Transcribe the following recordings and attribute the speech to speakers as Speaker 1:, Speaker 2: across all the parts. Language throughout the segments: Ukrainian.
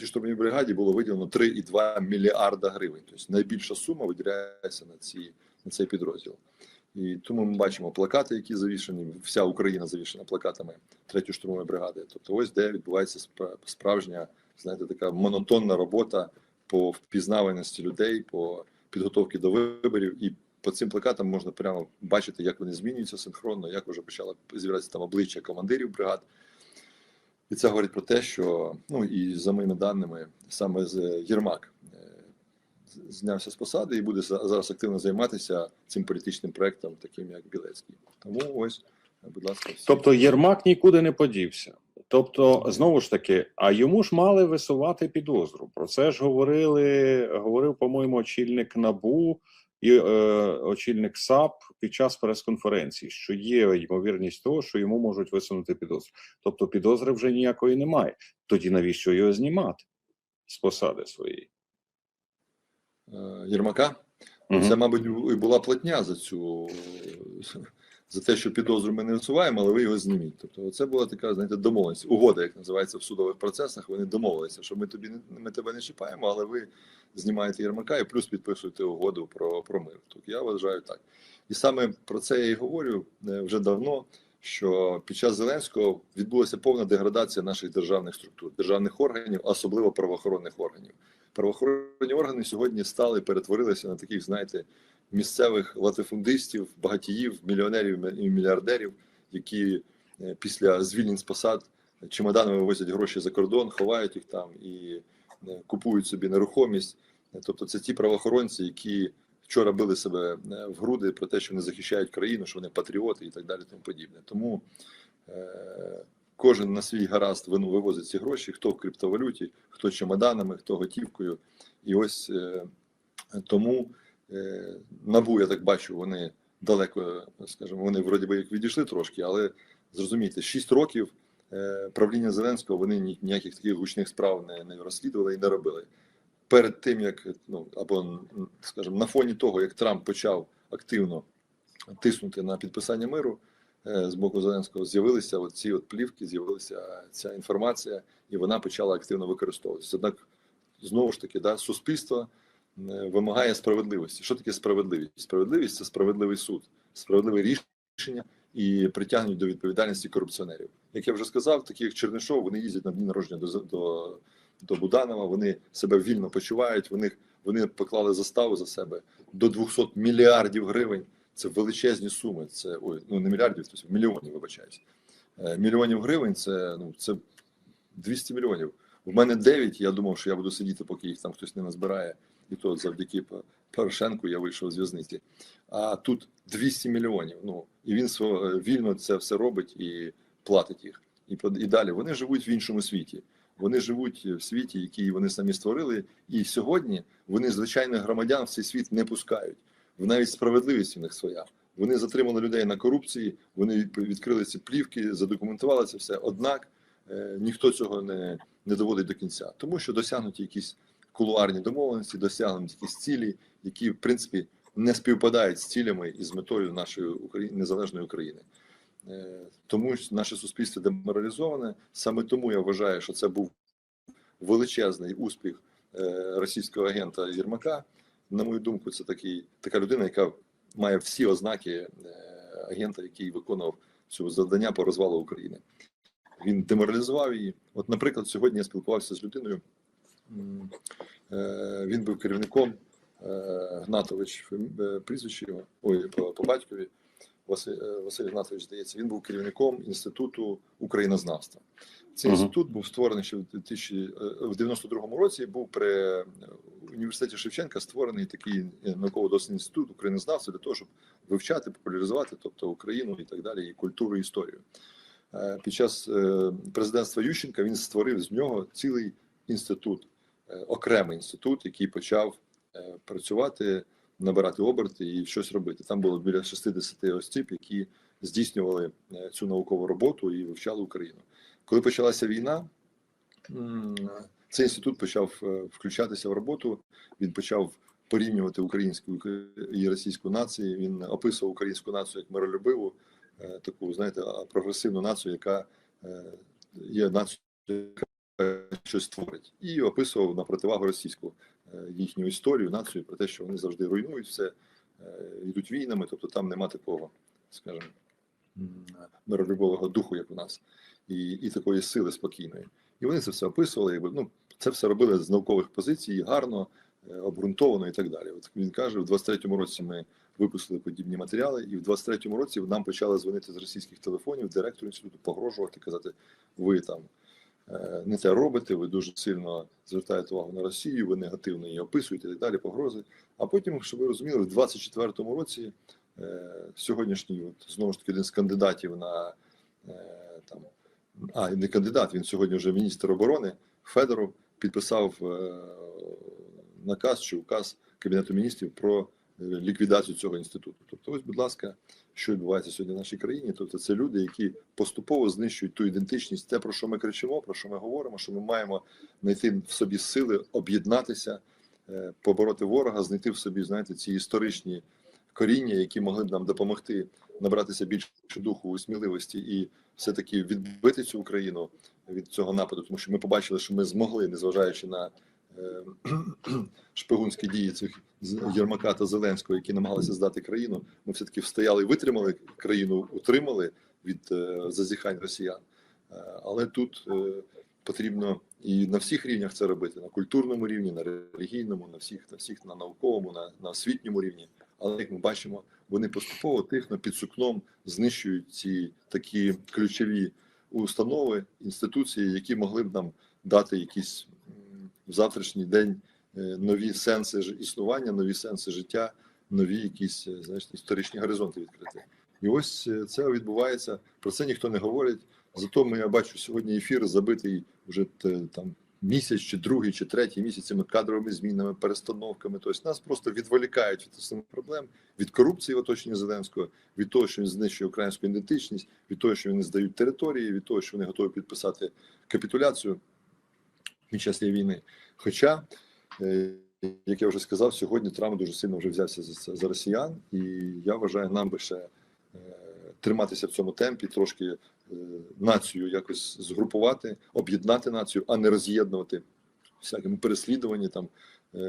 Speaker 1: третій штурмовій бригаді було виділено 3,2 мільярда гривень. Тобто найбільша сума виділяється на ці на цей підрозділ. І тому ми бачимо плакати, які завішані. Вся Україна завішана плакатами третьої штурмової бригади. Тобто, ось де відбувається спра- справжня, знаєте, така монотонна робота по впізнаваності людей, по підготовці до виборів. І по цим плакатам можна прямо бачити, як вони змінюються синхронно, як вже почало з'являтися там обличчя командирів бригад. І це говорить про те, що ну і за моїми даними, саме з Єрмак е, знявся з посади і буде за- зараз активно займатися цим політичним проектом, таким як Білецький. Тому ось, будь ласка, всі.
Speaker 2: Тобто Єрмак нікуди не подівся. Тобто, знову ж таки, а йому ж мали висувати підозру. Про це ж говорили, говорив, по-моєму, очільник НАБУ і е, очільник САП під час прес-конференції, що є ймовірність того, що йому можуть висунути підозру. Тобто підозри вже ніякої немає. Тоді навіщо його знімати з посади своєї?
Speaker 1: Єрмака.
Speaker 2: Угу.
Speaker 1: Це, мабуть, і була платня за цю за те, що підозру ми не висуваємо, але ви його зніміть. Тобто, це була така, знаєте, домовленість, угода, як називається в судових процесах. Вони домовилися, що ми тобі не ми тебе не чіпаємо, але ви знімаєте Єрмака і плюс підписуєте угоду про, про мир. Тобто я вважаю так. І саме про це я і говорю е, вже давно. Що під час Зеленського відбулася повна деградація наших державних структур, державних органів, особливо правоохоронних органів. Правоохоронні органи сьогодні стали перетворилися на таких, знаєте, місцевих латифундистів, багатіїв, мільйонерів і мільярдерів, які е, після звільнень з посад чемоданами вивозять гроші за кордон, ховають їх там і е, купують собі нерухомість. Тобто, це ті правоохоронці, які вчора били себе е, в груди про те, що вони захищають країну, що вони патріоти і так далі. Тому подібне. Тому кожен на свій гаразд вивозить ці гроші, хто в криптовалюті, хто чемоданами, хто готівкою. І ось тому набу, я так бачу, вони далеко, скажімо, вони вроді би як відійшли трошки, але зрозумійте, 6 років е, правління Зеленського вони ніяких таких гучних справ не, не розслідували і не робили. Перед тим як ну або скажімо, на фоні того, як Трамп почав активно тиснути на підписання миру е, з боку Зеленського, з'явилися от ці от плівки, з'явилася ця інформація, і вона почала активно використовуватися. Однак знову ж таки, да, суспільство е, вимагає справедливості. Що таке справедливість? Справедливість це справедливий суд, справедливе рішення і притягнення до відповідальності корупціонерів. Як я вже сказав, такі як Чернишов, вони їздять на дні народження до, до, до Буданова, вони себе вільно почувають. Вони, вони поклали заставу за себе до 200 мільярдів гривень. Це величезні суми. Це ой, ну не мільярдів, тобто мільйонів, вибачаюсь. Е, Мільйонів гривень це ну це 200 мільйонів. У мене 9, Я думав, що я буду сидіти, поки їх там хтось не назбирає, і то завдяки Порошенку я вийшов з в'язниці. А тут 200 мільйонів. Ну і він сво- вільно це все робить і платить їх. І і далі вони живуть в іншому світі. Вони живуть в світі, який вони самі створили, і сьогодні вони звичайних громадян в цей світ не пускають. Навіть справедливість у них своя. Вони затримали людей на корупції, вони відкрили ці плівки, задокументували це все. Однак е, ніхто цього не, не доводить до кінця, тому що досягнуті якісь кулуарні домовленості, досягнуті якісь цілі, які в принципі не співпадають з цілями і з метою нашої Украї... незалежної України. Е, Тому наше суспільство деморалізоване. Саме тому я вважаю, що це був величезний успіх е, російського агента Єрмака. На мою думку, це такий така людина, яка має всі ознаки е, агента, який виконував цю завдання по розвалу України. Він деморалізував її. От, наприклад, сьогодні я спілкувався з людиною. е, Він був керівником е, Гнатович, е, прізвище його, ой, по, по батькові. Василь, Василь Гнатович, здається, він був керівником інституту українознавства. Цей
Speaker 2: Мгм.
Speaker 1: інститут був створений ще в 2000, е, в 92-му році. Був при університеті Шевченка створений такий е, науково-дослідний інститут українознавства для того, щоб вивчати, популяризувати, тобто Україну і так далі, і культуру, і історію. Е, Під час е, президентства Ющенка він створив з нього цілий інститут, е, окремий інститут, який почав працювати, набирати оберти і щось робити. Там було біля 60 осіб, які здійснювали цю наукову роботу і вивчали Україну. Коли почалася війна, цей інститут почав включатися в роботу. Він почав порівнювати українську і російську нації. Він описував українську націю як миролюбиву, таку, знаєте, прогресивну націю, яка е, є нацією, яка е, щось творить, і описував на противагу російську е, їхню історію, націю про те, що вони завжди руйнують все, е, йдуть війнами, тобто там нема такого, скажімо, миролюбового духу, як у нас, і, і такої сили спокійної. І вони це все описували, якби ну це все робили з наукових позицій, гарно, е, обґрунтовано і так далі. От він каже, в 23-му році ми випустили подібні матеріали, і в 23-му році нам почали дзвонити з російських телефонів директору інституту, погрожувати, казати, ви там е, не те робите, ви дуже сильно звертаєте увагу на Росію, ви негативно її описуєте і так далі, погрози. А потім, щоб ви розуміли, в 24-му році е, сьогоднішній, от, знову ж таки, один з кандидатів на е, там, а не кандидат, він сьогодні вже міністр оборони Федоров підписав наказ чи указ Кабінету міністрів про е, ліквідацію цього інституту. Тобто, ось, будь ласка, що відбувається сьогодні в нашій країні. Тобто, це люди, які поступово знищують ту ідентичність, те, про що ми кричимо, про що ми говоримо, що ми маємо знайти в собі сили, об'єднатися, е, побороти ворога, знайти в собі, знаєте, ці історичні коріння, які могли б нам допомогти набратися більше духу сміливості і все-таки відбити цю Україну від цього нападу, тому що ми побачили, що ми змогли, незважаючи на шпигунські дії цих Єрмака та Зеленського, які намагалися здати країну. Ми все таки встояли і витримали країну, утримали від е, зазіхань росіян. Е, але тут е, потрібно і на всіх рівнях це робити: на культурному рівні, на релігійному, на всіх, на всіх, на науковому, на, на освітньому рівні. Але як ми бачимо, вони поступово тихно під сукном знищують ці такі ключові установи, інституції, які могли б нам дати якісь в завтрашній день е, нові сенси існування, нові сенси життя, нові якісь е, знаєш, історичні горизонти відкрити. І ось е, це відбувається. Про це ніхто не говорить. Зато ми я бачу сьогодні ефір забитий вже там місяць, чи другий, чи третій місяць цими кадровими змінами, перестановками. Тобто нас просто відволікають від основних проблем, від корупції в оточенні Зеленського, від того, що він знищує українську ідентичність, від того, що вони здають території, від того, що вони готові підписати капітуляцію під час цієї війни. Хоча, е, як я вже сказав, сьогодні Трамп дуже сильно вже взявся за за росіян, і я вважаю, нам би ще е, триматися в цьому темпі, трошки е, націю якось згрупувати, об'єднати націю, а не роз'єднувати всякими переслідуваннями, там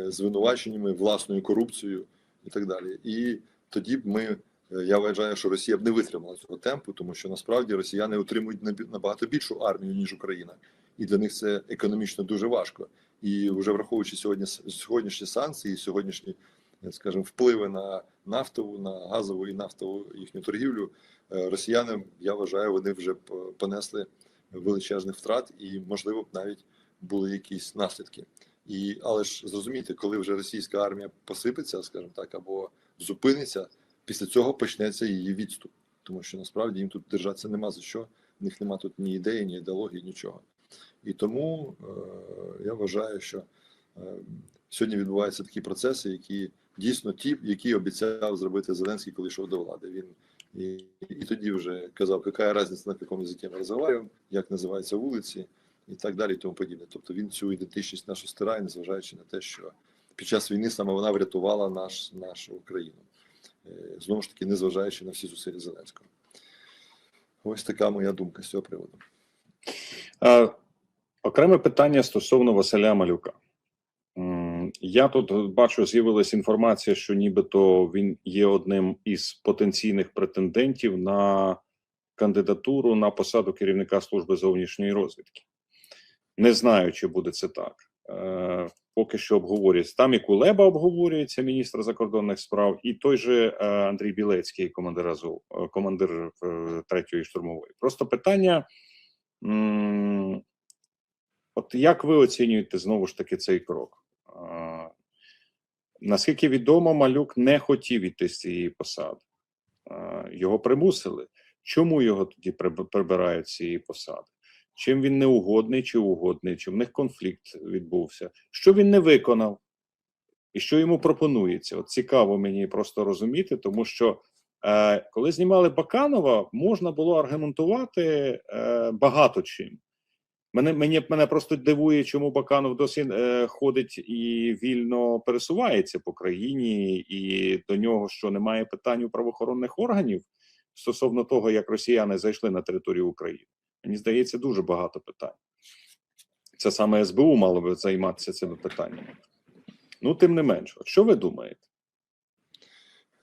Speaker 1: звинуваченнями, власною корупцією і так далі. І тоді б ми. Я вважаю, що Росія б не витримала цього темпу, тому що насправді росіяни отримують набагато більшу армію ніж Україна, і для них це економічно дуже важко. І вже враховуючи сьогодні сьогоднішні санкції, сьогоднішні, е, скажімо, впливи на нафтову, на газову і нафтову їхню торгівлю, е, росіяни, я вважаю, вони вже понесли величезних втрат, і можливо б навіть були якісь наслідки. І але ж зрозумійте, коли вже російська армія посипеться, скажімо так, або зупиниться, після цього почнеться її відступ, тому що насправді їм тут держатися нема за що. В них нема тут ні ідеї, ні ідеології, нічого. І тому е, я вважаю, що е, сьогодні відбуваються такі процеси, які дійсно ті, які обіцяв зробити Зеленський, коли йшов до влади. Він і, і тоді вже казав, яка різниця на якому язикі ми розмовляємо, як називаються вулиці, і так далі, і тому подібне. Тобто він цю ідентичність нашу стирає, незважаючи на те, що під час війни саме вона врятувала наш, нашу Україну. Е, Знову ж таки, незважаючи на всі зусилля Зеленського. Ось така моя думка з цього приводу.
Speaker 2: Е, окреме питання стосовно Василя Малюка. Я тут бачу, з'явилася інформація, що нібито він є одним із потенційних претендентів на кандидатуру на посаду керівника служби зовнішньої розвідки. Не знаю, чи буде це так. Е, поки що обговорюється. Там і Кулеба обговорюється, міністр закордонних справ, і той же е, Андрій Білецький, командир командир третьої штурмової. Просто питання. От як ви оцінюєте знову ж таки цей крок? Наскільки відомо, малюк не хотів іти з цієї посади. Його примусили. Чому його тоді прибирають з цієї посади? Чим він не угодний чи угодний, чи в них конфлікт відбувся? Що він не виконав? І що йому пропонується? От цікаво мені просто розуміти, тому що коли знімали Баканова, можна було аргументувати е, багато чим. Мене мені мене просто дивує, чому Баканов досі е, ходить і вільно пересувається по країні, і до нього що немає питань у правоохоронних органів стосовно того, як росіяни зайшли на територію України. Мені здається, дуже багато питань. це саме СБУ мало би займатися цими питаннями. Ну, тим не менш, що ви думаєте?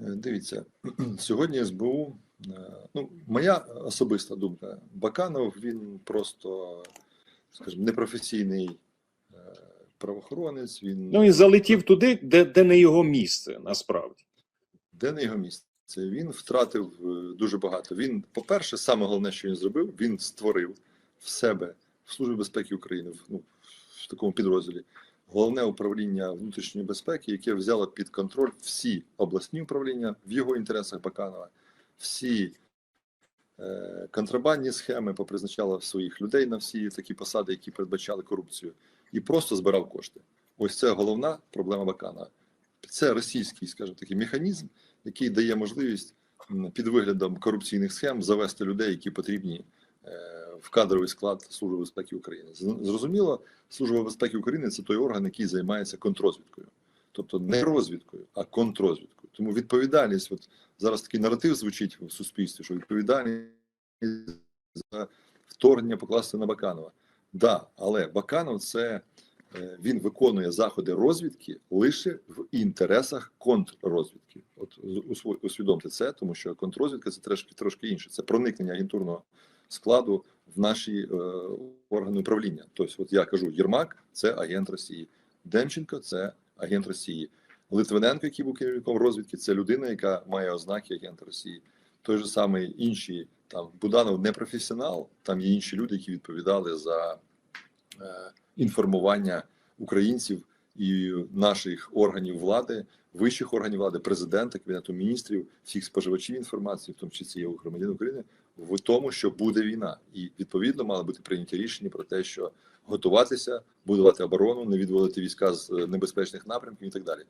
Speaker 1: Е, Дивіться, сьогодні СБУ, е, ну, моя особиста думка, Баканов він просто, скажімо, непрофесійний е, правоохоронець, він
Speaker 2: Ну і залетів туди, де, де не його місце, насправді.
Speaker 1: де не його місце. Він втратив дуже багато. Він, по-перше, саме головне, що він зробив, він створив в себе в Службі безпеки України в, ну, в такому підрозділі головне управління внутрішньої безпеки, яке взяло під контроль всі обласні управління в його інтересах Баканова, всі е, контрабандні схеми попризначало своїх людей на всі такі посади, які передбачали корупцію, і просто збирав кошти. Ось це головна проблема Баканова. Це російський, скажімо такий механізм, який дає можливість під виглядом корупційних схем завести людей, які потрібні в кадровий склад Служби безпеки України. Зрозуміло, Служба безпеки України це той орган, який займається контррозвідкою, тобто не розвідкою, а контррозвідкою. Тому відповідальність, от зараз такий наратив звучить в суспільстві, що відповідальність за вторгнення покласти на Баканова. Да, але Баканов це е, він виконує заходи розвідки лише в інтересах контррозвідки. От усвідомте це, тому що контррозвідка це трошки трошки інше. Це проникнення агентурного складу в наші е, органи управління. Тобто, от я кажу, Єрмак це агент Росії, Демченко це агент Росії. Литвиненко, який був керівником розвідки, це людина, яка має ознаки агента Росії. Той же самий інші там Буданов не професіонал, там є інші люди, які відповідали за е, інформування українців і наших органів влади, вищих органів влади, президента, кабінету міністрів, всіх споживачів інформації, в тому числі і громадян України, в тому, що буде війна, і відповідно мали бути прийняті рішення про те, що готуватися, будувати оборону, не відводити війська з е, небезпечних напрямків і так далі.